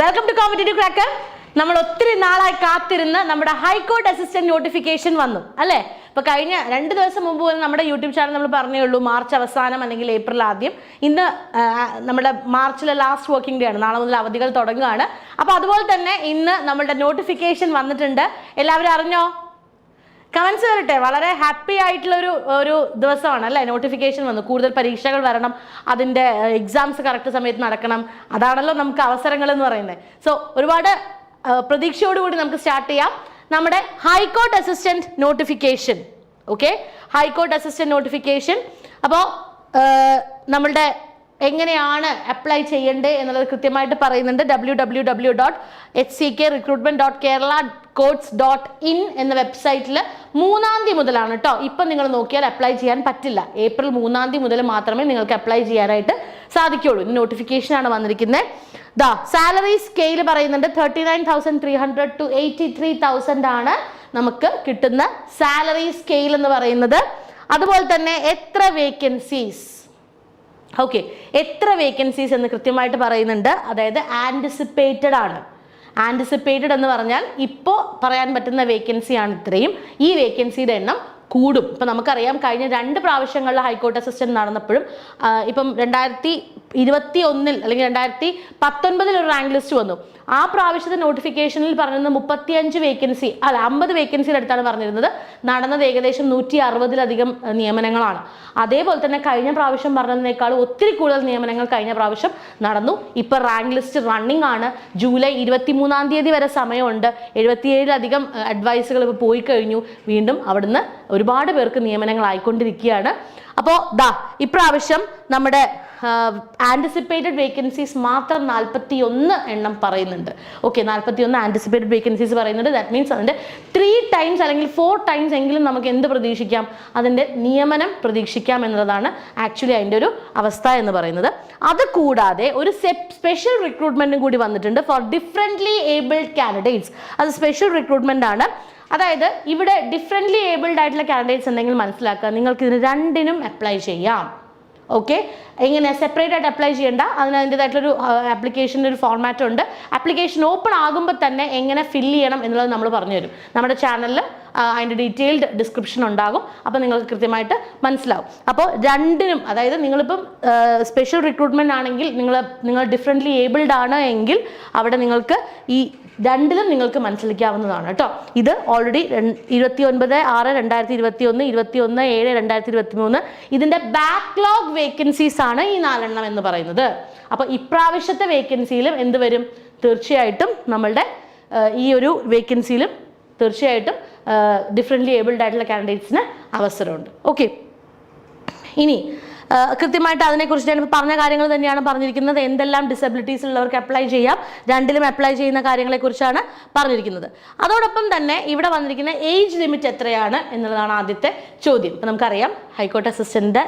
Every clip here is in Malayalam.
വെൽക്കം ടു കോമ്പറ്റേറ്റീവ് ക്രാക്കർ നമ്മൾ ഒത്തിരി നാളായി കാത്തിരുന്ന് നമ്മുടെ ഹൈക്കോർട്ട് അസിസ്റ്റന്റ് നോട്ടിഫിക്കേഷൻ വന്നു അല്ലേ? ഇപ്പൊ കഴിഞ്ഞ രണ്ട് ദിവസം മുമ്പ് പോലും നമ്മുടെ യൂട്യൂബ് ചാനൽ നമ്മൾ പറഞ്ഞേ ഉള്ളൂ മാർച്ച് അവസാനം അല്ലെങ്കിൽ ഏപ്രിൽ ആദ്യം. ഇന്ന് നമ്മുടെ മാർച്ചിലെ ലാസ്റ്റ് വർക്കിംഗ് ഡേ ആണ്. നാളെ മുതൽ അവധികൾ തുടങ്ങുകയാണ്. അപ്പൊ അതുപോലെ തന്നെ ഇന്ന് നമ്മളുടെ നോട്ടിഫിക്കേഷൻ വന്നിട്ടുണ്ട്. എല്ലാവരും അറിഞ്ഞോ? കമൻസ് വരട്ടെ. വളരെ ഹാപ്പി ആയിട്ടുള്ള ഒരു ഒരു ദിവസമാണ് അല്ലേ? നോട്ടിഫിക്കേഷൻ വന്നു. കൂടുതൽ പരീക്ഷകൾ വരണം. അതിന്റെ എക്സാംസ് കറക്റ്റ് സമയത്ത് നടക്കണം. അതാണല്ലോ നമുക്ക് അവസരങ്ങൾ എന്ന് പറയുന്നത്. സോ ഒരുപാട് പ്രതീക്ഷയോടുകൂടി നമുക്ക് സ്റ്റാർട്ട് ചെയ്യാം. നമ്മുടെ high court assistant notification okay high court assistant notification അപ്പോൾ നമ്മളുടെ എങ്ങനെയാണ് അപ്ലൈ ചെയ്യേണ്ടത് എന്നുള്ളത് കൃത്യമായിട്ട് പറയുന്നുണ്ട്. W W W dot H C K recruitment dot Kerala courts dot in എന്ന വെബ്സൈറ്റിൽ മൂന്നാം തീയതി മുതലാണ് കേട്ടോ ഇപ്പം നിങ്ങൾ നോക്കിയാൽ അപ്ലൈ ചെയ്യാൻ പറ്റില്ല. ഏപ്രിൽ മൂന്നാം തീയതി മുതൽ മാത്രമേ നിങ്ങൾക്ക് അപ്ലൈ ചെയ്യാനായിട്ട് സാധിക്കുകയുള്ളൂ ഇനി നോട്ടിഫിക്കേഷൻ ആണ് വന്നിരിക്കുന്നത് ദാ സാലറി സ്കെയിൽ പറയുന്നുണ്ട്. Thirty nine thousand three hundred to eighty three thousand ആണ് നമുക്ക് കിട്ടുന്ന സാലറി സ്കെയിൽ എന്ന് പറയുന്നത്. അതുപോലെ തന്നെ എത്ര വേക്കൻസീസ് ഓക്കെ എത്ര വേക്കൻസീസ് എന്ന് കൃത്യമായിട്ട് പറയുന്നുണ്ട്. അതായത് ആന്റിസിപ്പേറ്റഡ് ആണ്. ആന്റിസിപ്പേറ്റഡ് എന്ന് പറഞ്ഞാൽ ഇപ്പോൾ പറയാൻ പറ്റുന്ന വേക്കൻസിയാണ് ഇത്രയും. ഈ വേക്കൻസിയുടെ എണ്ണം കൂടും. ഇപ്പം നമുക്കറിയാം കഴിഞ്ഞ രണ്ട് പ്രാവശ്യങ്ങളിൽ ഹൈക്കോർട്ട് അസിസ്റ്റന്റ് നടന്നപ്പോഴും ഇപ്പം രണ്ടായിരത്തി ഇരുപത്തി ഒന്നിൽ അല്ലെങ്കിൽ രണ്ടായിരത്തി പത്തൊൻപതിൽ ഒരു റാങ്ക് ലിസ്റ്റ് വന്നു. ആ പ്രാവശ്യത്തെ നോട്ടിഫിക്കേഷനിൽ പറഞ്ഞിരുന്നത് മുപ്പത്തിയഞ്ച് വേക്കൻസി അല്ല അമ്പത് വേക്കൻസിയുടെ അടുത്താണ് പറഞ്ഞിരുന്നത്. നടന്നത് ഏകദേശം നൂറ്റി അറുപതിലധികം നിയമനങ്ങളാണ്. അതേപോലെ തന്നെ കഴിഞ്ഞ പ്രാവശ്യം പറഞ്ഞതിനേക്കാൾ ഒത്തിരി കൂടുതൽ നിയമനങ്ങൾ കഴിഞ്ഞ പ്രാവശ്യം നടന്നു. ഇപ്പൊ റാങ്ക് ലിസ്റ്റ് റണ്ണിംഗ് ആണ്. ജൂലൈ ഇരുപത്തി മൂന്നാം തീയതി വരെ സമയമുണ്ട്. എഴുപത്തിയേഴിലധികം അഡ്വൈസുകൾ ഇപ്പോൾ പോയി കഴിഞ്ഞു. വീണ്ടും അവിടുന്ന് ഒരുപാട് പേർക്ക് നിയമനങ്ങൾ ആയിക്കൊണ്ടിരിക്കുകയാണ്. അപ്പോൾ ദാ ഇപ്രാവശ്യം നമ്മുടെ ആന്റിസിപ്പേറ്റഡ് വേക്കൻസീസ് മാത്രം നാൽപ്പത്തി ഒന്ന് എണ്ണം പറയുന്നുണ്ട്. ഓക്കെ നാൽപ്പത്തി ഒന്ന് ആന്റിസിപ്പേറ്റഡ് വേക്കൻസീസ് പറയുന്നുണ്ട്. ദാറ്റ് മീൻസ് അതിന്റെ ത്രീ ടൈംസ് അല്ലെങ്കിൽ ഫോർ ടൈംസ് എങ്കിലും നമുക്ക് എന്ത് പ്രതീക്ഷിക്കാം? അതിന്റെ നിയമനം പ്രതീക്ഷിക്കാം എന്നുള്ളതാണ് ആക്ച്വലി അതിന്റെ ഒരു അവസ്ഥ എന്ന് പറയുന്നത്. അത് കൂടാതെ ഒരു സ്പെഷ്യൽ റിക്രൂട്ട്മെന്റും കൂടി വന്നിട്ടുണ്ട് ഫോർ ഡിഫറെന്റ്ലി ഏബിൾഡ് കാൻഡിഡേറ്റ്സ് അത് സ്പെഷ്യൽ റിക്രൂട്ട്മെന്റ് ആണ്. അതായത് ഇവിടെ ഡിഫറെന്റ്ലി ഏബിൾഡ് ആയിട്ടുള്ള കാൻഡിഡേറ്റ്സ് ഉണ്ടെങ്കിൽ മനസ്സിലാക്കുക. നിങ്ങൾക്ക് ഇതിന് രണ്ടിനും അപ്ലൈ ചെയ്യാം. ഓക്കെ എങ്ങനെ സെപ്പറേറ്റ് ആയിട്ട് അപ്ലൈ ചെയ്യേണ്ട. അതിന് അതിന്റെതായിട്ടുള്ളൊരു ആപ്ലിക്കേഷന്റെ ഒരു ഫോർമാറ്റ് ഉണ്ട്. ആപ്ലിക്കേഷൻ ഓപ്പൺ ആകുമ്പോൾ തന്നെ എങ്ങനെ ഫില്ല് ചെയ്യണം എന്നുള്ളത് നമ്മൾ പറഞ്ഞു തരും നമ്മുടെ ചാനലിൽ അതിന്റെ ഡീറ്റെയിൽഡ് ഡിസ്ക്രിപ്ഷൻ ഉണ്ടാകും. അപ്പോൾ നിങ്ങൾക്ക് കൃത്യമായിട്ട് മനസ്സിലാവും. അപ്പോൾ രണ്ടിനും അതായത് നിങ്ങളിപ്പം സ്പെഷ്യൽ റിക്രൂട്ട്മെന്റ് ആണെങ്കിൽ നിങ്ങൾ നിങ്ങൾ ഡിഫറെന്റ്ലി ഏബിൾഡ് ആണ് എങ്കിൽ അവിടെ നിങ്ങൾക്ക് ഈ രണ്ടിലും നിങ്ങൾക്ക് മനസ്സിലാക്കാവുന്നതാണ് കേട്ടോ. ഇത് ഓൾറെഡി ഇരുപത്തി ഒൻപത് ആറ് രണ്ടായിരത്തി ഇരുപത്തി ഒന്ന് ഇരുപത്തി ഒന്ന് ഏഴ് രണ്ടായിരത്തി ഇരുപത്തി മൂന്ന് ഇതിന്റെ ബാക്ക്ലോഗ് വേക്കൻസീസ് ആണ് ഈ നാലെണ്ണം എന്ന് പറയുന്നത്. അപ്പോൾ ഇപ്രാവശ്യത്തെ വേക്കൻസിയിലും എന്ത് വരും? തീർച്ചയായിട്ടും നമ്മളുടെ ഈ ഒരു വേക്കൻസിയിലും തീർച്ചയായിട്ടും ഡിഫറെന്റ്ലി ഏബിൾഡ് ആയിട്ടുള്ള കാൻഡിഡേറ്റ്സിന് അവസരമുണ്ട്. ഓക്കെ ഇനി കൃത്യമായിട്ട് അതിനെക്കുറിച്ച് ഞാൻ പറഞ്ഞ കാര്യങ്ങൾ തന്നെയാണ് പറഞ്ഞിരിക്കുന്നത്. എന്തെല്ലാം ഡിസബിലിറ്റീസ് ഉള്ളവർക്ക് അപ്ലൈ ചെയ്യാം. രണ്ടിലും അപ്ലൈ ചെയ്യുന്ന കാര്യങ്ങളെക്കുറിച്ചാണ് പറഞ്ഞിരിക്കുന്നത്. അതോടൊപ്പം തന്നെ ഇവിടെ വന്നിരിക്കുന്ന ഏജ് ലിമിറ്റ് എത്രയാണ് എന്നുള്ളതാണ് ആദ്യത്തെ ചോദ്യം. ഇപ്പം നമുക്കറിയാം ഹൈക്കോർട്ട് അസിസ്റ്റന്റ്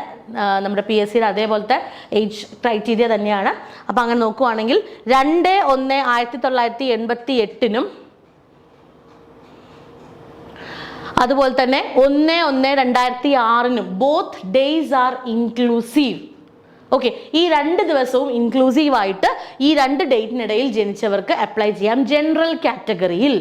നമ്മുടെ പി എസ് സിയുടെ അതേപോലത്തെ ഏജ് ക്രൈറ്റീരിയ തന്നെയാണ്. അപ്പോൾ അങ്ങനെ നോക്കുവാണെങ്കിൽ രണ്ട് ഒന്ന് ആയിരത്തി തൊള്ളായിരത്തി എൺപത്തി എട്ടിനും അതുപോലെ തന്നെ ഒന്ന് ഒന്ന് രണ്ടായിരത്തി ആറിനും both days are inclusive okay ഈ രണ്ട് ദിവസവും ഇൻക്ലൂസീവ് ആയിട്ട് ഈ രണ്ട് ഡേറ്റിനിടയിൽ ജനിച്ചവർക്ക് അപ്ലൈ ചെയ്യാം ജനറൽ കാറ്റഗറിയിൽ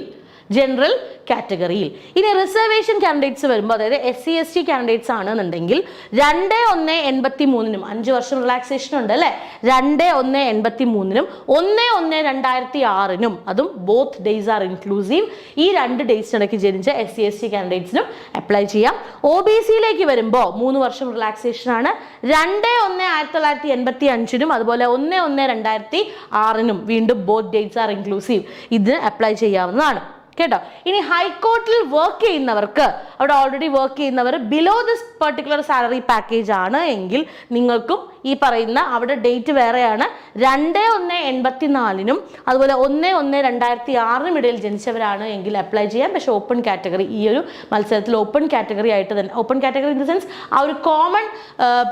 ജനറൽ കാറ്റഗറിയിൽ ഇനി റിസർവേഷൻ കാൻഡിഡേറ്റ്സ് വരുമ്പോൾ അതായത് S C S T candidates ആണെന്നുണ്ടെങ്കിൽ രണ്ട് ഒന്ന് എൺപത്തി മൂന്നിനും അഞ്ച് വർഷം റിലാക്സേഷൻ ഉണ്ട് അല്ലേ? രണ്ട് ഒന്ന് എൺപത്തി മൂന്നിനും ഒന്ന് ഒന്ന് രണ്ടായിരത്തി ആറിനും അതും ബോത്ത് ഡേയ്സ് ആർ ഇൻക്ലൂസീവ് ഈ രണ്ട് ഡേയ്സിനിടയ്ക്ക് ജനിച്ച എസ് സി എസ് ടി കാൻഡിഡേറ്റ്സിനും അപ്ലൈ ചെയ്യാം. ഒ ബി സിയിലേക്ക് വരുമ്പോൾ മൂന്ന് വർഷം റിലാക്സേഷൻ ആണ്. രണ്ട് ഒന്ന് ആയിരത്തി തൊള്ളായിരത്തി എൺപത്തി അഞ്ചിനും അതുപോലെ ഒന്ന് ഒന്ന് രണ്ടായിരത്തി ആറിനും വീണ്ടും ബോത്ത് ഡേറ്റ്സ് ആർ ഇൻക്ലൂസീവ് ഇതിന് അപ്ലൈ ചെയ്യാവുന്നതാണ്. കേട്ടോ. ഇനി ഹൈക്കോർട്ടിൽ വർക്ക് ചെയ്യുന്നവർക്ക് അവിടെ ഓൾറെഡി വർക്ക് ചെയ്യുന്നവർ below this particular salary package ആണ് എങ്കിൽ നിങ്ങൾക്കും ഈ പറയുന്ന അവിടെ ഡേറ്റ് വേറെയാണ്. രണ്ട് ഒന്ന് എൺപത്തി നാലിനും അതുപോലെ ഒന്ന് ഒന്ന് രണ്ടായിരത്തി ആറിനും ഇടയിൽ ജനിച്ചവരാണ് എങ്കിൽ അപ്ലൈ ചെയ്യാം. പക്ഷേ ഓപ്പൺ കാറ്റഗറി ഈ ഒരു മത്സരത്തിൽ ഓപ്പൺ കാറ്റഗറി ആയിട്ട് തന്നെ open category in the sense ആ ഒരു കോമൺ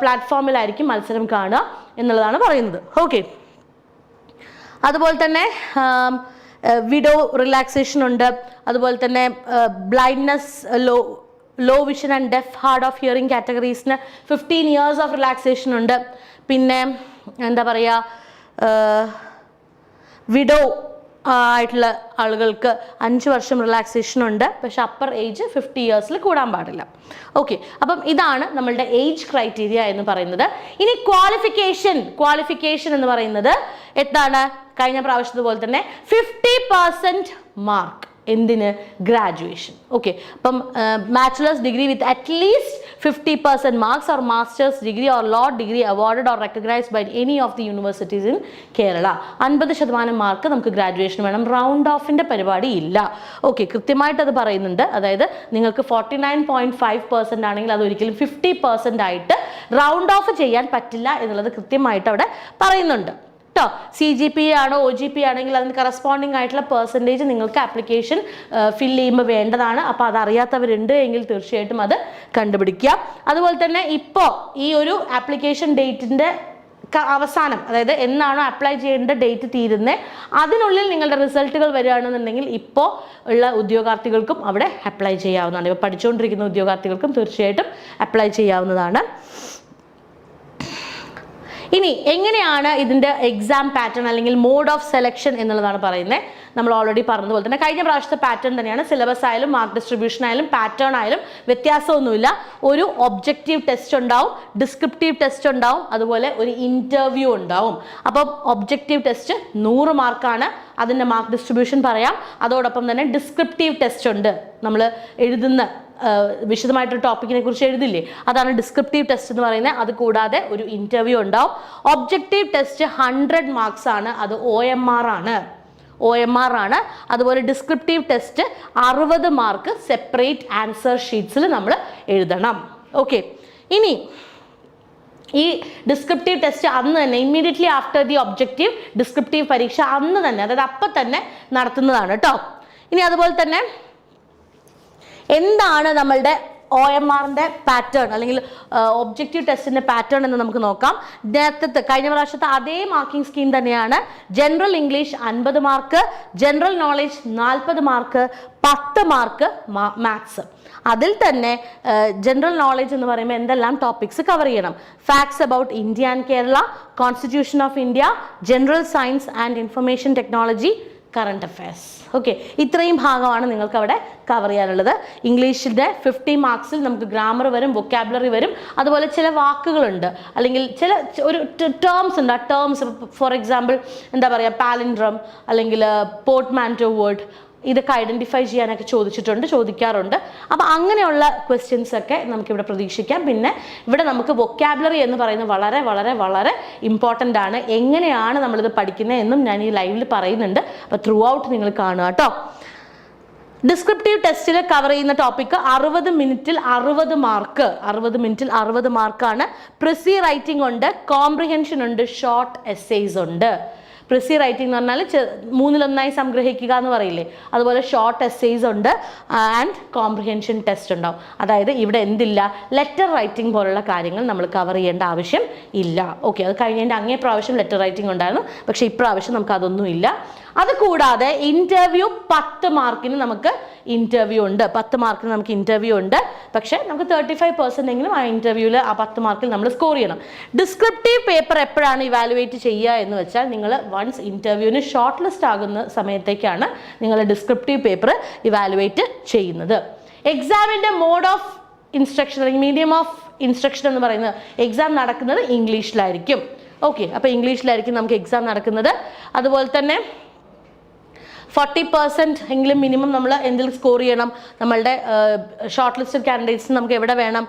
പ്ലാറ്റ്ഫോമിലായിരിക്കും മത്സരം കാണുക എന്നുള്ളതാണ് പറയുന്നത്. ഓക്കെ അതുപോലെ തന്നെ വിഡോ റിലാക്സേഷൻ ഉണ്ട്. അതുപോലെ തന്നെ blindness low low vision and deaf hard of hearing കാറ്റഗറീസിന് fifteen years of relaxation ഉണ്ട്. പിന്നെ എന്താ പറയുക വിഡോ ആയിട്ടുള്ള ആളുകൾക്ക് അഞ്ച് വർഷം റിലാക്സേഷൻ ഉണ്ട്. പക്ഷെ അപ്പർ ഏജ് ഫിഫ്റ്റി ഇയേഴ്സിൽ കൂടാൻ പാടില്ല. ഓക്കെ അപ്പം ഇതാണ് നമ്മളുടെ ഏജ് ക്രൈറ്റീരിയ എന്ന് പറയുന്നത്. ഇനി ക്വാളിഫിക്കേഷൻ ക്വാളിഫിക്കേഷൻ എന്ന് പറയുന്നത് എന്താണ്? കഴിഞ്ഞ പ്രാവശ്യത്തെ പോലെ തന്നെ ഫിഫ്റ്റി പെർസെന്റ് മാർക്ക് എന്തിന്? ഗ്രാജുവേഷൻ ഓക്കെ അപ്പം bachelor's degree with at least fifty percent marks or master's degree or law degree awarded or recognised by any of the universities in Kerala അൻപത് ശതമാനം മാർക്ക് നമുക്ക് ഗ്രാജുവേഷൻ വേണം. റൗണ്ട് ഓഫിന്റെ പരിപാടി ഇല്ല. ഓക്കെ കൃത്യമായിട്ട് അത് പറയുന്നുണ്ട്. അതായത് നിങ്ങൾക്ക് forty nine point five percent ആണെങ്കിൽ അത് ഒരിക്കലും ഫിഫ്റ്റി പെർസെന്റ് ആയിട്ട് റൗണ്ട് ഓഫ് ചെയ്യാൻ പറ്റില്ല എന്നുള്ളത് കൃത്യമായിട്ട് അവിടെ പറയുന്നുണ്ട്. കേട്ടോ സി ജി പി ആണോ ഒ ജി പി ആണെങ്കിൽ അതിന് കറസ്പോണ്ടിങ് ആയിട്ടുള്ള പെർസെന്റേജ് നിങ്ങൾക്ക് ആപ്ലിക്കേഷൻ ഫിൽ ചെയ്യുമ്പോൾ വേണ്ടതാണ്. അപ്പോൾ അതറിയാത്തവരുണ്ട് എങ്കിൽ തീർച്ചയായിട്ടും അത് കണ്ടുപിടിക്കുക. അതുപോലെ തന്നെ ഇപ്പോൾ ഈ ഒരു ആപ്ലിക്കേഷൻ ഡേറ്റിന്റെ അവസാനം അതായത് എന്നാണോ അപ്ലൈ ചെയ്യേണ്ട ഡേറ്റ് തീരുന്നത് അതിനുള്ളിൽ നിങ്ങളുടെ റിസൾട്ടുകൾ വരികയാണെന്നുണ്ടെങ്കിൽ ഇപ്പോൾ ഉള്ള ഉദ്യോഗാർത്ഥികൾക്കും അവിടെ അപ്ലൈ ചെയ്യാവുന്നതാണ്. ഇപ്പോൾ പഠിച്ചുകൊണ്ടിരിക്കുന്ന ഉദ്യോഗാർത്ഥികൾക്കും തീർച്ചയായിട്ടും അപ്ലൈ ചെയ്യാവുന്നതാണ്. ഇനി എങ്ങനെയാണ് ഇതിന്റെ എക്സാം പാറ്റേൺ അല്ലെങ്കിൽ മോഡ് ഓഫ് സെലക്ഷൻ എന്നുള്ളതാണ് പറയുന്നത്? നമ്മൾ ഓൾറെഡി പറഞ്ഞതുപോലെ തന്നെ കഴിഞ്ഞ പ്രാവശ്യത്തെ പാറ്റേൺ തന്നെയാണ്. സിലബസ് ആയാലും മാർക്ക് ഡിസ്ട്രിബ്യൂഷൻ ആയാലും പാറ്റേൺ ആയാലും വ്യത്യാസമൊന്നുമില്ല. ഒരു ഒബ്ജക്റ്റീവ് ടെസ്റ്റ് ഉണ്ടാവും ഡിസ്ക്രിപ്റ്റീവ് ടെസ്റ്റ് ഉണ്ടാവും അതുപോലെ ഒരു ഇന്റർവ്യൂ ഉണ്ടാവും. അപ്പം ഒബ്ജക്റ്റീവ് ടെസ്റ്റ് നൂറ് മാർക്കാണ് അതിന്റെ മാർക്ക് ഡിസ്ട്രിബ്യൂഷൻ പറയാം. അതോടൊപ്പം തന്നെ ഡിസ്ക്രിപ്റ്റീവ് ടെസ്റ്റ് ഉണ്ട്. നമ്മൾ എഴുതുന്ന വിശദമായിട്ടൊരു ടോപ്പിക്കിനെ കുറിച്ച് എഴുതില്ലേ? അതാണ് ഡിസ്ക്രിപ്റ്റീവ് ടെസ്റ്റ് എന്ന് പറയുന്നത്. അത് കൂടാതെ ഒരു ഇന്റർവ്യൂ ഉണ്ടാവും. ഒബ്ജക്റ്റീവ് ടെസ്റ്റ് ഹൺഡ്രഡ് മാർക്സ് ആണ്. അത് ഒ എം ആർ ആണ്. ഒ എം ആർ ആണ്. അതുപോലെ ഡിസ്ക്രിപ്റ്റീവ് ടെസ്റ്റ് അറുപത് മാർക്ക് സെപ്പറേറ്റ് ആൻസർ ഷീറ്റ്സിൽ നമ്മൾ എഴുതണം. ഓക്കെ ഇനി ഈ ഡിസ്ക്രിപ്റ്റീവ് ടെസ്റ്റ് അന്ന് തന്നെ immediately after the objective descriptive പരീക്ഷ അന്ന് തന്നെ അതായത് അപ്പം തന്നെ നടത്തുന്നതാണ് കേട്ടോ ഇനി അതുപോലെ തന്നെ എന്താണ് നമ്മളുടെ ഒ എം ആറിന്റെ പാറ്റേൺ അല്ലെങ്കിൽ ഒബ്ജക്റ്റീവ് ടെസ്റ്റിന്റെ പാറ്റേൺ എന്ന് നമുക്ക് നോക്കാം. നേരത്തെ കഴിഞ്ഞ പ്രാവശ്യത്തെ അതേ മാർക്കിംഗ് സ്കീം തന്നെയാണ്. ജനറൽ ഇംഗ്ലീഷ് അൻപത് മാർക്ക് ജനറൽ നോളേജ് നാൽപ്പത് മാർക്ക് പത്ത് മാർക്ക് മാത്സ് അതിൽ തന്നെ ജനറൽ നോളേജ് എന്ന് പറയുമ്പോൾ എന്തെല്ലാം ടോപ്പിക്സ് കവർ ചെയ്യണം? Facts about India and Kerala constitution of India general science and information technology current affairs okay ഇത്രയും ഭാഗമാണ് നിങ്ങൾക്ക് അവിടെ കവർ ചെയ്യാനുള്ളത് ഇംഗ്ലീഷിന്റെ ഫിഫ്റ്റി മാർക്സിൽ നമുക്ക് ഗ്രാമർ വരും വൊക്കാബുലറി വരും. അതുപോലെ ചില വാക്കുകളുണ്ട്. അല്ലെങ്കിൽ ചില ഒരു ടേംസ് ഉണ്ട്. ആ ടേംസ് ഫോർ എക്സാമ്പിൾ എന്താ പറയുക പാലിൻഡ്രം അല്ലെങ്കിൽ പോർട്ട്മാന്റോ വേർഡ് ഇതൊക്കെ ഐഡന്റിഫൈ ചെയ്യാനൊക്കെ ചോദിച്ചിട്ടുണ്ട് ചോദിക്കാറുണ്ട്. അപ്പോൾ അങ്ങനെയുള്ള ക്വസ്റ്റ്യൻസ് ഒക്കെ നമുക്കിവിടെ പ്രതീക്ഷിക്കാം. പിന്നെ ഇവിടെ നമുക്ക് വൊക്കാബുലറി എന്ന് പറയുന്നത് വളരെ വളരെ വളരെ ഇമ്പോർട്ടന്റ് ആണ്. എങ്ങനെയാണ് നമ്മളിത് പഠിക്കുന്നത് എന്നും ഞാൻ ഈ ലൈവിൽ പറയുന്നുണ്ട്. അപ്പോൾ ത്രൂ ഔട്ട് നിങ്ങൾ കാണുക കേട്ടോ ഡിസ്ക്രിപ്റ്റീവ് ടെസ്റ്റിൽ കവർ ചെയ്യുന്ന ടോപ്പിക്ക് അറുപത് മിനിറ്റിൽ അറുപത് മാർക്ക് അറുപത് മിനിറ്റിൽ അറുപത് മാർക്കാണ് പ്രിസി റൈറ്റിംഗ് ഉണ്ട് കോംപ്രിഹെൻഷൻ ഉണ്ട് ഷോർട്ട് എസ്സേസ് ഉണ്ട്. പ്രിസി റൈറ്റിംഗ് എന്ന് പറഞ്ഞാൽ മൂന്നിലൊന്നായി സംഗ്രഹിക്കുക എന്ന് പറയില്ലേ? അതുപോലെ ഷോർട്ട് എസ്സേസ് ഉണ്ട് ആൻഡ് കോംപ്രിഹെൻഷൻ ടെസ്റ്റ് ഉണ്ടാവും. അതായത് ഇവിടെ എന്തില്ല? ലെറ്റർ റൈറ്റിംഗ് പോലുള്ള കാര്യങ്ങൾ നമ്മൾ കവർ ചെയ്യേണ്ട ആവശ്യം ഇല്ല. ഓക്കെ അത് കഴിഞ്ഞതിന്റെ അങ്ങേ പ്രാവശ്യം ലെറ്റർ റൈറ്റിംഗ് ഉണ്ടായിരുന്നു. പക്ഷേ ഇപ്രാവശ്യം നമുക്ക് അതൊന്നും ഇല്ല അത് കൂടാതെ ഇന്റർവ്യൂ പത്ത് മാർക്കിന് നമുക്ക് ഇന്റർവ്യൂ ഉണ്ട്. പത്ത് മാർക്കിന് നമുക്ക് ഇന്റർവ്യൂ ഉണ്ട്. പക്ഷേ നമുക്ക് തേർട്ടി ഫൈവ് പെർസെന്റ് എങ്കിലും ആ ഇന്റർവ്യൂവിൽ ആ പത്ത് മാർക്കിൽ നമ്മൾ സ്കോർ ചെയ്യണം. ഡിസ്ക്രിപ്റ്റീവ് പേപ്പർ എപ്പോഴാണ് ഇവാലുവേറ്റ് ചെയ്യുക എന്ന് വെച്ചാൽ നിങ്ങൾ വൺസ് ഇന്റർവ്യൂവിന് ഷോർട്ട് ലിസ്റ്റ് ആകുന്ന സമയത്തേക്കാണ് നിങ്ങൾ ഡിസ്ക്രിപ്റ്റീവ് പേപ്പർ ഇവാലുവേറ്റ് ചെയ്യുന്നത്. എക്സാമിന്റെ മോഡ് ഓഫ് ഇൻസ്ട്രക്ഷൻ അല്ലെങ്കിൽ മീഡിയം ഓഫ് ഇൻസ്ട്രക്ഷൻ എന്ന് പറയുന്നത് എക്സാം നടക്കുന്നത് ഇംഗ്ലീഷിലായിരിക്കും ഓക്കെ അപ്പോൾ ഇംഗ്ലീഷിലായിരിക്കും നമുക്ക് എക്സാം നടക്കുന്നത്. അതുപോലെ തന്നെ ഫോർട്ടി പെർസെന്റ് എങ്കിലും മിനിമം നമ്മൾ എന്തിൽ സ്കോർ ചെയ്യണം? നമ്മളുടെ ഷോർട്ട് ലിസ്റ്റഡ് കാൻഡിഡേറ്റ്സ് നമുക്ക് എവിടെ വേണം?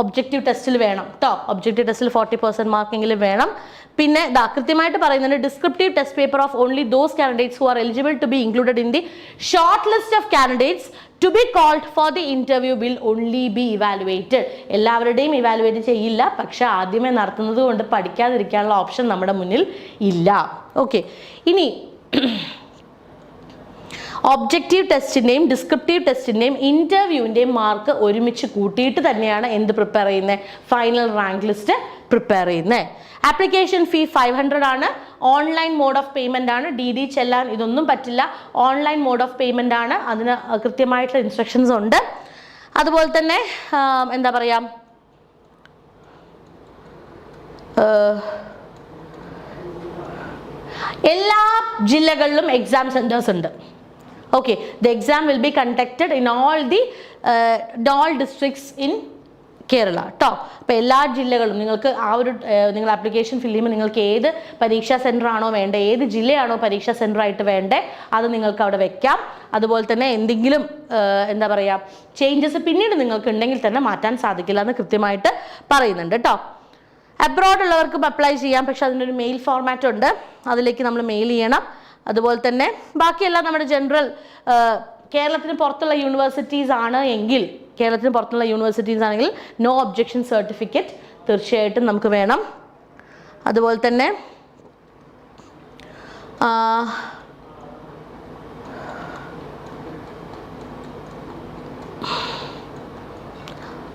ഒബ്ജക്റ്റീവ് ടെസ്റ്റിൽ വേണം. കേട്ടോ ഒബ്ജക്റ്റീവ് ടെസ്റ്റിൽ ഫോർട്ടി പെർസെന്റ് മാർക്കെങ്കിലും വേണം. പിന്നെ ദാ കൃത്യമായിട്ട് പറയുന്നുണ്ട് descriptive test paper of only those candidates who are eligible to be included in the short list of candidates to be called for the interview will only be evaluated എല്ലാവരുടെയും ഇവാലുവേറ്റ് ചെയ്യില്ല. പക്ഷെ ആദ്യമേ നടത്തുന്നത് കൊണ്ട് പഠിക്കാതിരിക്കാനുള്ള ഓപ്ഷൻ നമ്മുടെ മുന്നിൽ ഇല്ല. ഓക്കെ ഇനി ഒബ്ജക്റ്റീവ് ടെസ്റ്റിന്റെയും ഡിസ്ക്രിപ്റ്റീവ് ടെസ്റ്റിന്റെയും ഇന്റർവ്യൂവിന്റെയും മാർക്ക് ഒരുമിച്ച് കൂട്ടിയിട്ട് തന്നെയാണ് എന്ത് പ്രിപ്പയർ ചെയ്യുന്നത് ഫൈനൽ റാങ്ക് ലിസ്റ്റ് പ്രിപ്പയർ ചെയ്യുന്നത് ആപ്ലിക്കേഷൻ ഫീ ഫൈവ് ഹൺഡ്രഡ് ആണ്. ഓൺലൈൻ മോഡ് ഓഫ് പേയ്മെന്റ് ആണ്. ഡി ഡി ചെല്ലാൻ ഇതൊന്നും പറ്റില്ല. ഓൺലൈൻ മോഡ് ഓഫ് പേയ്മെന്റ് ആണ്. അതിന് കൃത്യമായിട്ടുള്ള ഇൻസ്ട്രക്ഷൻസ് ഉണ്ട്. അതുപോലെ തന്നെ എന്താ പറയുക എല്ലാ ജില്ലകളിലും എക്സാം സെന്റേഴ്സ് ഉണ്ട്. Okay the exam will be conducted in all the all districts in Kerala കേട്ടോ അപ്പോൾ എല്ലാ ജില്ലകളും നിങ്ങൾക്ക് ആ ഒരു നിങ്ങൾ ആപ്ലിക്കേഷൻ ഫില്ല് ചെയ്യുമ്പോൾ നിങ്ങൾക്ക് ഏത് പരീക്ഷാ സെന്റർ ആണോ വേണ്ടത് ഏത് ജില്ലയാണോ പരീക്ഷാ സെന്റർ ആയിട്ട് വേണ്ടത് അത് നിങ്ങൾക്ക് അവിടെ വെക്കാം. അതുപോലെ തന്നെ എന്തെങ്കിലും എന്താ പറയുക ചേഞ്ചസ് പിന്നീട് നിങ്ങൾക്ക് ഉണ്ടെങ്കിൽ തന്നെ മാറ്റാൻ സാധിക്കില്ല എന്ന് കൃത്യമായിട്ട് പറയുന്നുണ്ട് കേട്ടോ അബ്രോഡ് ഉള്ളവർക്കും അപ്ലൈ ചെയ്യാം പക്ഷെ അതിനൊരു മെയിൽ ഫോർമാറ്റ് ഉണ്ട്. അതിലേക്ക് നമ്മൾ മെയിൽ ചെയ്യണം. അതുപോലെ തന്നെ ബാക്കിയെല്ലാം നമ്മുടെ ജനറൽ കേരളത്തിന് പുറത്തുള്ള യൂണിവേഴ്സിറ്റീസ് ആണ് എങ്കിൽ കേരളത്തിന് പുറത്തുള്ള യൂണിവേഴ്സിറ്റീസ് ആണെങ്കിൽ നോ ഒബ്ജെക്ഷൻ സർട്ടിഫിക്കറ്റ് തീർച്ചയായിട്ടും നമുക്ക് വേണം. അതുപോലെ തന്നെ ആ,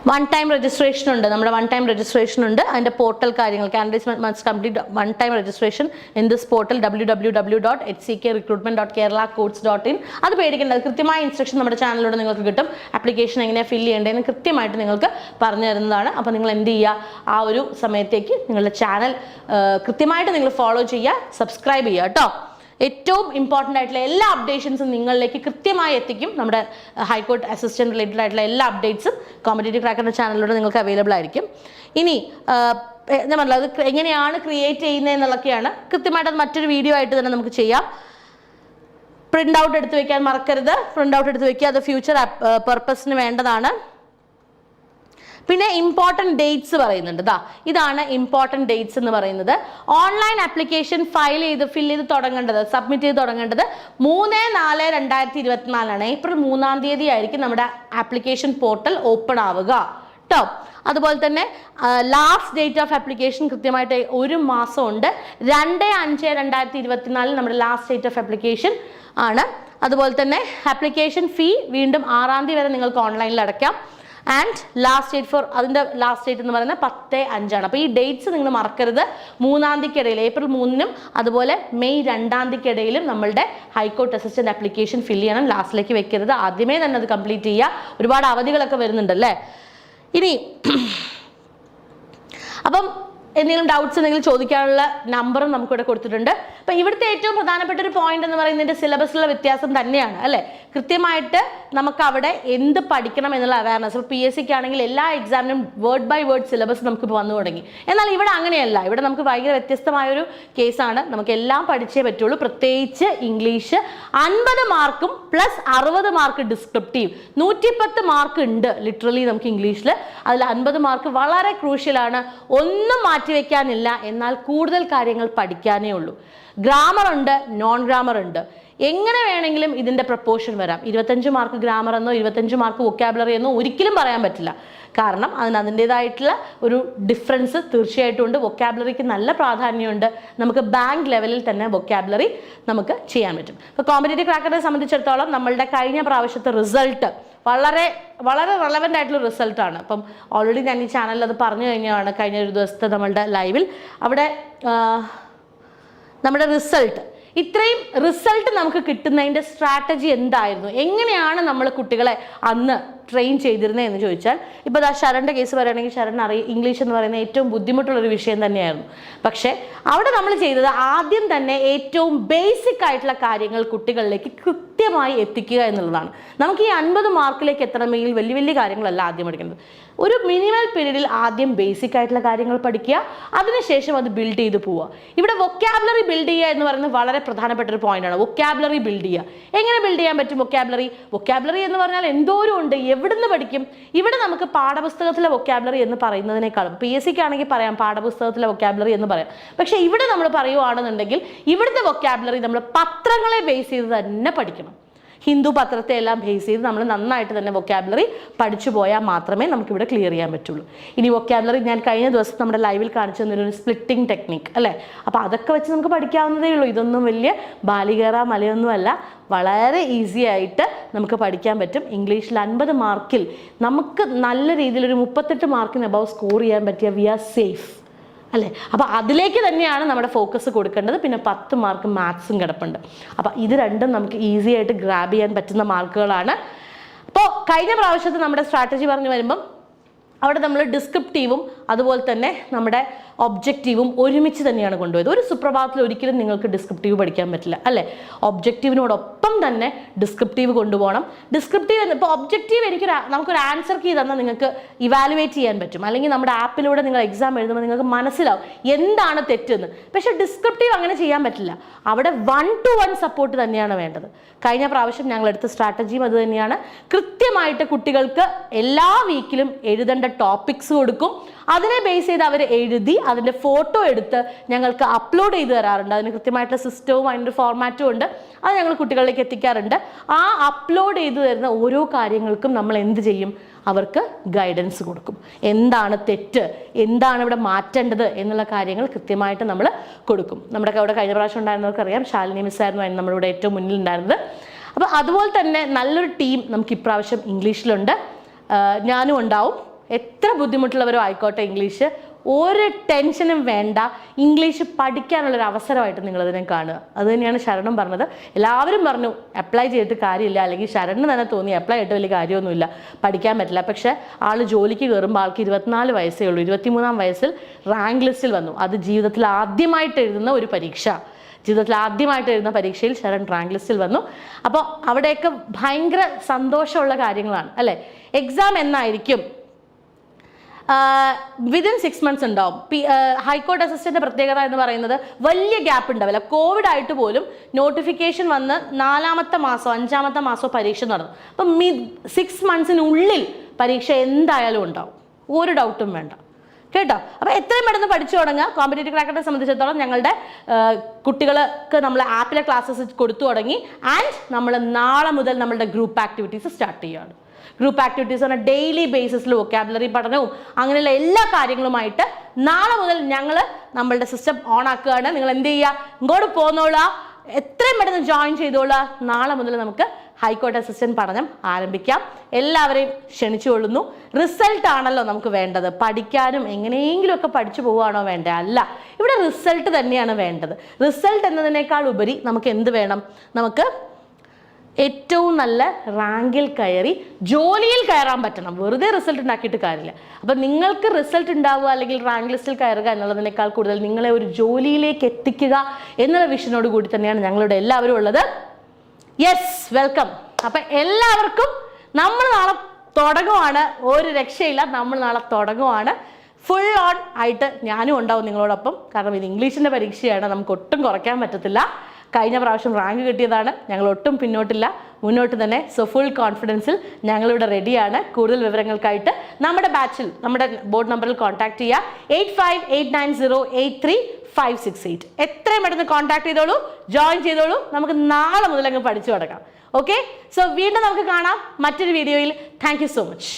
വൺ ടൈം രജിസ്ട്രേഷൻ ഉണ്ട്. നമ്മുടെ വൺ ടൈം രജിസ്ട്രേഷൻ ഉണ്ട്. അതിന്റെ പോർട്ടൽ കാര്യങ്ങൾ candidates must complete one time registration in this portal W W W dot H C K recruitment dot Kerala courts dot in അത് പേടിക്കേണ്ടത് കൃത്യമായ ഇൻസ്ട്രക്ഷൻ നമ്മുടെ ചാനലിലൂടെ നിങ്ങൾക്ക് കിട്ടും. ആപ്ലിക്കേഷൻ എങ്ങനെയാണ് ഫില്ല് ചെയ്യേണ്ടതെന്ന് കൃത്യമായിട്ട് നിങ്ങൾക്ക് പറഞ്ഞു തരുന്നതാണ്. അപ്പോൾ നിങ്ങൾ എന്ത് ചെയ്യുക? ആ ഒരു സമയത്തേക്ക് നിങ്ങളുടെ ചാനൽ കൃത്യമായിട്ട് നിങ്ങൾ ഫോളോ ചെയ്യുക. സബ്സ്ക്രൈബ് ചെയ്യുക കേട്ടോ. ഏറ്റവും ഇമ്പോർട്ടന്റ് ആയിട്ടുള്ള എല്ലാ അപ്ഡേഷൻസും നിങ്ങളിലേക്ക് കൃത്യമായി എത്തിക്കും. നമ്മുടെ ഹൈക്കോർട്ട് അസിസ്റ്റന്റ് റിലേറ്റഡ് ആയിട്ടുള്ള എല്ലാ അപ്ഡേറ്റ്സും കോമ്പറ്റേറ്റീവ് ക്രാക്കറിന്റെ ചാനലിലൂടെ നിങ്ങൾക്ക് അവൈലബിൾ ആയിരിക്കും. ഇനി ഞാൻ പറഞ്ഞത് അത് എങ്ങനെയാണ് ക്രിയേറ്റ് ചെയ്യുന്നത് എന്നുള്ളതൊക്കെയാണ് കൃത്യമായിട്ട് മറ്റൊരു വീഡിയോ ആയിട്ട് തന്നെ നമുക്ക് ചെയ്യാം. പ്രിന്റ് ഔട്ട് എടുത്ത് വെക്കാൻ മറക്കരുത്. പ്രിന്റ് ഔട്ട് എടുത്ത് വെക്കുക. അത് ഫ്യൂച്ചർ പർപ്പസിന് വേണ്ടതാണ്. പിന്നെ ഇമ്പോർട്ടന്റ് ഡേറ്റ്സ് പറയുന്നുണ്ട്. ദാ ഇതാണ് ഇമ്പോർട്ടന്റ് ഡേറ്റ്സ് എന്ന് പറയുന്നത്. ഓൺലൈൻ ആപ്ലിക്കേഷൻ ഫയൽ ചെയ്ത് ഫിൽ ചെയ്ത് തുടങ്ങേണ്ടത് സബ്മിറ്റ് ചെയ്ത് തുടങ്ങേണ്ടത് മൂന്ന് നാല് രണ്ടായിരത്തി ഇരുപത്തിനാലാണ്. ഏപ്രിൽ മൂന്നാം തീയതി ആയിരിക്കും നമ്മുടെ ആപ്ലിക്കേഷൻ പോർട്ടൽ ഓപ്പൺ ആവുക. കേട്ടോ അതുപോലെ തന്നെ ലാസ്റ്റ് ഡേറ്റ് ഓഫ് ആപ്ലിക്കേഷൻ കൃത്യമായിട്ട് ഒരു മാസമുണ്ട്. രണ്ട് അഞ്ച് രണ്ടായിരത്തി ഇരുപത്തിനാലിൽ നമ്മുടെ ലാസ്റ്റ് ഡേറ്റ് ഓഫ് ആപ്ലിക്കേഷൻ ആണ്. അതുപോലെ തന്നെ ആപ്ലിക്കേഷൻ ഫീ വീണ്ടും ആറാം തീയതി വരെ നിങ്ങൾക്ക് ഓൺലൈനിൽ അടയ്ക്കാം ആൻഡ് ലാസ്റ്റ് ഡേറ്റ് ഫോർ അതിന്റെ ലാസ്റ്റ് ഡേറ്റ് എന്ന് പറയുന്നത് പത്ത് അഞ്ചാണ്. അപ്പോൾ ഈ ഡേറ്റ്സ് നിങ്ങൾ മറക്കരുത്. മൂന്നാം തീയതിക്കിടയിൽ ഏപ്രിൽ മൂന്നിനും അതുപോലെ മെയ് രണ്ടാം തീയതിക്കിടയിലും നമ്മളുടെ ഹൈക്കോർട്ട് അസിസ്റ്റന്റ് ആപ്ലിക്കേഷൻ ഫില്ല് ചെയ്യണം. ലാസ്റ്റിലേക്ക് വെക്കരുത്. ആദ്യമേ തന്നെ അത് കംപ്ലീറ്റ് ചെയ്യുക. ഒരുപാട് അവധികളൊക്കെ വരുന്നുണ്ടല്ലേ ഇനി അപ്പം എന്തെങ്കിലും ഡൗട്ട്സ് എന്തെങ്കിലും ചോദിക്കാനുള്ള നമ്പറും നമുക്കിവിടെ കൊടുത്തിട്ടുണ്ട്. അപ്പം ഇവിടുത്തെ ഏറ്റവും പ്രധാനപ്പെട്ട ഒരു പോയിന്റ് എന്ന് പറയുന്നതിന്റെ സിലബസിലുള്ള വ്യത്യാസം തന്നെയാണ് അല്ലേ? കൃത്യമായിട്ട് നമുക്ക് അവിടെ എന്ത് പഠിക്കണം എന്നുള്ള അവയർനെസ് ഇപ്പോൾ പി എസ് സിക്ക് ആണെങ്കിൽ എല്ലാ എക്സാമിനും വേർഡ് ബൈ വേർഡ് സിലബസ് നമുക്ക് വന്നു തുടങ്ങി. എന്നാൽ ഇവിടെ അങ്ങനെയല്ല. ഇവിടെ നമുക്ക് ഭയങ്കര വ്യത്യസ്തമായൊരു കേസാണ് നമുക്ക് എല്ലാം പഠിച്ചേ പറ്റുള്ളൂ. പ്രത്യേകിച്ച് ഇംഗ്ലീഷ് അൻപത് മാർക്കും പ്ലസ് അറുപത് മാർക്ക് ഡിസ്ക്രിപ്റ്റീവ് നൂറ്റിപ്പത്ത് മാർക്ക് ഉണ്ട് ലിറ്ററലി നമുക്ക് ഇംഗ്ലീഷിൽ അതിൽ അൻപത് മാർക്ക് വളരെ ക്രൂഷ്യലാണ് ഒന്നും മാറ്റിവെക്കാനില്ല. എന്നാൽ കൂടുതൽ കാര്യങ്ങൾ പഠിക്കാനേ ഉള്ളൂ. ഗ്രാമർ ഉണ്ട് നോൺ ഗ്രാമർ ഉണ്ട്. എങ്ങനെ വേണമെങ്കിലും ഇതിന്റെ പ്രപ്പോർഷൻ വരാം. ഇരുപത്തഞ്ച് മാർക്ക് ഗ്രാമർ എന്നോ ഇരുപത്തഞ്ച് മാർക്ക് വൊക്കാബുലറി എന്നോ ഒരിക്കലും പറയാൻ പറ്റില്ല. കാരണം അതിന് അതിന്റെതായിട്ടുള്ള ഒരു ഡിഫറൻസ് തീർച്ചയായിട്ടും ഉണ്ട്. വൊക്കാബുലറിക്ക് നല്ല പ്രാധാന്യമുണ്ട്. നമുക്ക് ബാങ്ക് ലെവലിൽ തന്നെ വൊക്കാബുലറി നമുക്ക് ചെയ്യാൻ പറ്റും. ഇപ്പോൾ കോമ്പറ്റേറ്റീവ് ക്രാക്കറിനെ സംബന്ധിച്ചിടത്തോളം നമ്മളുടെ കഴിഞ്ഞ പ്രാവശ്യത്തെ റിസൾട്ട് വളരെ വളരെ റെലവന്റ് ആയിട്ടുള്ള റിസൾട്ടാണ് അപ്പം ഓൾറെഡി ഞാൻ ഈ ചാനലിൽ അത് പറഞ്ഞു കഴിഞ്ഞാണ് കഴിഞ്ഞ ഒരു ദിവസത്തെ നമ്മളുടെ ലൈവിൽ അവിടെ നമ്മുടെ റിസൾട്ട് ഇത്രയും റിസൾട്ട് നമുക്ക് കിട്ടുന്നതിന്റെ സ്ട്രാറ്റജി എന്തായിരുന്നു? എങ്ങനെയാണ് നമ്മൾ കുട്ടികളെ അന്ന് ട്രെയിൻ ചെയ്തിരുന്നത് എന്ന് ചോദിച്ചാൽ ഇപ്പോൾ ആ ശരണിന്റെ കേസ് പറയുകയാണെങ്കിൽ ശരൺ അറിയ ഇംഗ്ലീഷ് എന്ന് പറയുന്ന ഏറ്റവും ബുദ്ധിമുട്ടുള്ളൊരു വിഷയം തന്നെയായിരുന്നു. പക്ഷേ അവിടെ നമ്മൾ ചെയ്തത് ആദ്യം തന്നെ ഏറ്റവും ബേസിക് ആയിട്ടുള്ള കാര്യങ്ങൾ കുട്ടികളിലേക്ക് കൃത്യമായി എത്തിക്കുക എന്നുള്ളതാണ്. നമുക്ക് ഈ അൻപത് മാർക്കിലേക്ക് എത്തണമെങ്കിൽ വലിയ വലിയ കാര്യങ്ങളല്ല ആദ്യം പഠിക്കുന്നത് ഒരു മിനിമൽ പീരീഡിൽ ആദ്യം ബേസിക് ആയിട്ടുള്ള കാര്യങ്ങൾ പഠിക്കുക അതിനുശേഷം അത് ബിൽഡ് ചെയ്ത് പോവുക. ഇവിടെ വൊക്കാബുലറി ബിൽഡ് ചെയ്യുക എന്ന് പറയുന്നത് വളരെ പ്രധാനപ്പെട്ട ഒരു പോയിന്റാണ് വൊക്കാബുലറി ബിൽഡ് ചെയ്യുക. എങ്ങനെ ബിൽഡ് ചെയ്യാൻ പറ്റും വൊക്കാബുലറി വൊക്കാബുലറി എന്ന് പറഞ്ഞാൽ എന്തോരം ഉണ്ട് എവിടുന്ന് പഠിക്കും? ഇവിടെ നമുക്ക് പാഠപുസ്തകത്തിലെ വൊക്കാബുലറി എന്ന് പറയുന്നതിനേക്കാളും പി എസ് സിക്ക് ആണെങ്കിൽ പറയാം പാഠപുസ്തകത്തിലെ വൊക്കാബുലറി എന്ന് പറയാം. പക്ഷേ ഇവിടെ നമ്മൾ പറയുവാണെന്നുണ്ടെങ്കിൽ ഇവിടുത്തെ വൊക്കാബുലറി നമ്മൾ പത്രങ്ങളെ ബേസ് ചെയ്ത് തന്നെ പഠിക്കണം. ഹിന്ദു പത്രത്തെ എല്ലാം ബേസ് ചെയ്ത് നമ്മൾ നന്നായിട്ട് തന്നെ വൊക്കാബുലറി പഠിച്ചു പോയാൽ മാത്രമേ നമുക്കിവിടെ ക്ലിയർ ചെയ്യാൻ പറ്റുള്ളൂ. ഇനി വൊക്കാബുലറി ഞാൻ കഴിഞ്ഞ ദിവസം നമ്മുടെ ലൈവിൽ കാണിച്ചു തന്നൊരു സ്പ്ലിറ്റിംഗ് ടെക്നിക്ക് അല്ലേ? അപ്പോൾ അതൊക്കെ വെച്ച് നമുക്ക് പഠിക്കാവുന്നതേ ഉള്ളൂ. ഇതൊന്നും വലിയ ബാലികേറ മലയൊന്നുമല്ല വളരെ ഈസി ആയിട്ട് നമുക്ക് പഠിക്കാൻ പറ്റും. ഇംഗ്ലീഷിൽ അൻപത് മാർക്കിൽ നമുക്ക് നല്ല രീതിയിൽ ഒരു മുപ്പത്തെട്ട് മാർക്കിന് അബവ് സ്കോർ ചെയ്യാൻ പറ്റിയ വി ആർ സേഫ് അല്ലേ? അപ്പോൾ അതിലേക്ക് തന്നെയാണ് നമ്മുടെ ഫോക്കസ് കൊടുക്കേണ്ടത്. പിന്നെ പത്ത് മാർക്ക് മാത്സും കിടപ്പുണ്ട്. അപ്പോൾ ഇത് രണ്ടും നമുക്ക് ഈസി ആയിട്ട് ഗ്രാബ് ചെയ്യാൻ പറ്റുന്ന മാർക്കുകളാണ് അപ്പോൾ കഴിഞ്ഞ പ്രാവശ്യത്തെ നമ്മുടെ സ്ട്രാറ്റജി പറഞ്ഞു വരുമ്പം അവിടെ നമ്മൾ ഡിസ്ക്രിപ്റ്റീവും അതുപോലെ തന്നെ നമ്മുടെ ഒബ്ജക്റ്റീവും ഒരുമിച്ച് തന്നെയാണ് കൊണ്ടുപോയത്. ഒരു സുപ്രഭാതത്തിൽ ഒരിക്കലും നിങ്ങൾക്ക് ഡിസ്ക്രിപ്റ്റീവ് പഠിക്കാൻ പറ്റില്ല അല്ലേ? ഒബ്ജക്റ്റീവിനോടൊപ്പം തന്നെ ഡിസ്ക്രിപ്റ്റീവ് കൊണ്ടുപോകണം. ഡിസ്ക്രിപ്റ്റീവ് എന്ന് ഇപ്പോൾ ഒബ്ജക്റ്റീവ് എനിക്കൊരു നമുക്കൊരു ആൻസർ കീ തന്നാൽ നിങ്ങൾക്ക് ഇവാലുവേറ്റ് ചെയ്യാൻ പറ്റും. അല്ലെങ്കിൽ നമ്മുടെ ആപ്പിലൂടെ നിങ്ങൾ എക്സാം എഴുതുമ്പോൾ നിങ്ങൾക്ക് മനസ്സിലാവും എന്താണ് തെറ്റെന്ന്. പക്ഷേ ഡിസ്ക്രിപ്റ്റീവ് അങ്ങനെ ചെയ്യാൻ പറ്റില്ല. അവിടെ വൺ ടു വൺ സപ്പോർട്ട് തന്നെയാണ് വേണ്ടത്. കഴിഞ്ഞ പ്രാവശ്യം ഞങ്ങൾ എടുത്ത സ്ട്രാറ്റജിയും അത് തന്നെയാണ്. കൃത്യമായിട്ട് കുട്ടികൾക്ക് എല്ലാ വീക്കിലും എഴുതേണ്ട ടോപ്പിക്സ് കൊടുക്കും. അതിനെ ബേസ് ചെയ്ത് അവർ എഴുതി അതിന്റെ ഫോട്ടോ എടുത്ത് ഞങ്ങൾക്ക് അപ്ലോഡ് ചെയ്ത് തരാറുണ്ട്. അതിന് കൃത്യമായിട്ടുള്ള സിസ്റ്റവും അതിന്റെ ഫോർമാറ്റും ഉണ്ട്. അത് ഞങ്ങൾ കുട്ടികളിലേക്ക് എത്തിക്കാറുണ്ട്. ആ അപ്ലോഡ് ചെയ്ത് തരുന്ന ഓരോ കാര്യങ്ങൾക്കും നമ്മൾ എന്ത് ചെയ്യും? അവർക്ക് ഗൈഡൻസ് കൊടുക്കും. എന്താണ് തെറ്റ്? എന്താണ് ഇവിടെ മാറ്റേണ്ടത്? എന്നുള്ള കാര്യങ്ങൾ കൃത്യമായിട്ട് നമ്മൾ കൊടുക്കും. നമ്മുടെ അവിടെ കഴിഞ്ഞ പ്രാവശ്യം ഉണ്ടായിരുന്നവർക്കറിയാം ശാലിനി മിസ്സായിരുന്നു നമ്മളിവിടെ ഏറ്റവും മുന്നിൽ ഉണ്ടായിരുന്നത്. അപ്പോൾ അതുപോലെ തന്നെ നല്ലൊരു ടീം നമുക്ക് ഇപ്രാവശ്യം ഇംഗ്ലീഷിലുണ്ട്. ഞാനും ഉണ്ടാവും. എത്ര ബുദ്ധിമുട്ടുള്ളവരോ ആയിക്കോട്ടെ ഇംഗ്ലീഷ്. ഒരു ടെൻഷനും വേണ്ട. ഇംഗ്ലീഷ് പഠിക്കാനുള്ളൊരു അവസരമായിട്ട് നിങ്ങളതിനെ കാണുക. അത് തന്നെയാണ് ശരണം പറഞ്ഞത്. എല്ലാവരും പറഞ്ഞു അപ്ലൈ ചെയ്തിട്ട് കാര്യമില്ല. അല്ലെങ്കിൽ ശരണിന് തന്നെ തോന്നി അപ്ലൈ ചെയ്തിട്ട് വലിയ കാര്യമൊന്നുമില്ല. പഠിക്കാൻ പറ്റില്ല. പക്ഷേ ആൾ ജോലിക്ക് കയറുമ്പോൾ ആൾക്ക് ഇരുപത്തിനാല് വയസ്സേ ഉള്ളൂ. ഇരുപത്തിമൂന്നാം വയസ്സിൽ റാങ്ക് ലിസ്റ്റിൽ വന്നു. അത് ജീവിതത്തിൽ ആദ്യമായിട്ട് എഴുതുന്ന ഒരു പരീക്ഷ. ജീവിതത്തിൽ ആദ്യമായിട്ട് എഴുതുന്ന പരീക്ഷയിൽ ശരൺ റാങ്ക് ലിസ്റ്റിൽ വന്നു. അപ്പോൾ അവിടെയൊക്കെ ഭയങ്കര സന്തോഷമുള്ള കാര്യങ്ങളാണ് അല്ലേ? എക്സാം എന്നായിരിക്കും വിതിൻ സിക്സ് മന്ത്സ് ഉണ്ടാവും. ഹൈക്കോർട്ട് അസിസ്റ്റന്റ് പ്രത്യേകത എന്ന് പറയുന്നത് വലിയ ഗ്യാപ്പ് ഉണ്ടാവില്ല. കോവിഡ് ആയിട്ട് പോലും നോട്ടിഫിക്കേഷൻ വന്ന് നാലാമത്തെ മാസം അഞ്ചാമത്തെ മാസം പരീക്ഷ നടന്നു. അപ്പം മി സിക്സ് മന്ത്സിനുള്ളിൽ പരീക്ഷ എന്തായാലും ഉണ്ടാവും. ഒരു ഡൗട്ടും വേണ്ട. കേട്ടോ? അപ്പോൾ എത്രയും പെട്ടെന്ന് പഠിച്ചു തുടങ്ങുക. കോമ്പറ്റേറ്റീവ് ക്രാക്കറിനെ സംബന്ധിച്ചിടത്തോളം ഞങ്ങളുടെ കുട്ടികൾക്ക് നമ്മൾ ആപ്പിലെ ക്ലാസ്സസ് കൊടുത്തു തുടങ്ങി. ആൻഡ് നമ്മൾ നാളെ മുതൽ നമ്മളുടെ ഗ്രൂപ്പ് ആക്ടിവിറ്റീസ് സ്റ്റാർട്ട് ചെയ്യുകയാണ്. ഗ്രൂപ്പ് ആക്ടിവിറ്റീസ് പറഞ്ഞാൽ ഡെയിലി ബേസിസിൽ വൊക്കാബുലറി പഠനവും അങ്ങനെയുള്ള എല്ലാ കാര്യങ്ങളുമായിട്ട് നാളെ മുതൽ ഞങ്ങൾ നമ്മളുടെ സിസ്റ്റം ഓൺ ആക്കുകയാണ്. നിങ്ങൾ എന്ത് ചെയ്യുക ഇങ്ങോട്ട് പോന്നോളാ. എത്രയും പെട്ടെന്ന് ജോയിൻ ചെയ്തോളാ. നാളെ മുതൽ നമുക്ക് ഹൈക്കോർട്ട് അസിസ്റ്റന്റ് പഠനം ആരംഭിക്കാം. എല്ലാവരെയും ക്ഷണിച്ചുകൊള്ളുന്നു റിസൾട്ട് ആണല്ലോ നമുക്ക് വേണ്ടത്. പഠിക്കാനും എങ്ങനെയെങ്കിലുമൊക്കെ പഠിച്ചു പോവുകയാണോ വേണ്ടത് അല്ല. ഇവിടെ റിസൾട്ട് തന്നെയാണ് വേണ്ടത്. റിസൾട്ട് എന്നതിനേക്കാൾ ഉപരി നമുക്ക് എന്ത് വേണം? നമുക്ക് ഏറ്റവും നല്ല റാങ്കിൽ കയറി ജോലിയിൽ കയറാൻ പറ്റണം. വെറുതെ റിസൾട്ട് ഉണ്ടാക്കിയിട്ട് കാര്യമില്ല. അപ്പം നിങ്ങൾക്ക് റിസൾട്ട് ഉണ്ടാവുക അല്ലെങ്കിൽ റാങ്ക് ലിസ്റ്റിൽ കയറുക എന്നുള്ളതിനേക്കാൾ കൂടുതൽ നിങ്ങളെ ഒരു ജോലിയിലേക്ക് എത്തിക്കുക എന്നുള്ള വിഷനോട് കൂടി തന്നെയാണ് ഞങ്ങളുടെ എല്ലാവരും ഉള്ളത്. യെസ് വെൽക്കം അപ്പം എല്ലാവർക്കും നമ്മൾ നാളെ തുടങ്ങുവാണ്. ഒരു രക്ഷയില്ല നമ്മൾ നാളെ തുടങ്ങുവാണ്. ഫുൾ ഓൺ ആയിട്ട് ഞാനും ഉണ്ടാവും നിങ്ങളോടൊപ്പം. കാരണം ഇത് ഇംഗ്ലീഷിന്റെ പരീക്ഷയാണ് നമുക്ക് ഒട്ടും കുറയ്ക്കാൻ പറ്റത്തില്ല. കഴിഞ്ഞ പ്രാവശ്യം റാങ്ക് കിട്ടിയതാണ്. ഞങ്ങൾ ഒട്ടും പിന്നോട്ടില്ല. മുന്നോട്ട് തന്നെ. സോ ഫുൾ കോൺഫിഡൻസിൽ ഞങ്ങളിവിടെ റെഡിയാണ് കൂടുതൽ വിവരങ്ങൾക്കായിട്ട് നമ്മുടെ ബാച്ചിൽ നമ്മുടെ ബോർഡ് നമ്പറിൽ കോൺടാക്ട് ചെയ്യുക eight five eight nine zero eight three five six eight എത്രയും പെട്ടെന്ന് കോൺടാക്ട് ചെയ്തോളൂ. ജോയിൻ ചെയ്തോളൂ. നമുക്ക് നാളെ മുതൽ അങ്ങ് പഠിച്ചു തുടങ്ങാം. ഓക്കെ സോ വീണ്ടും നമുക്ക് കാണാം. മറ്റൊരു വീഡിയോയിൽ താങ്ക് സോ മച്ച്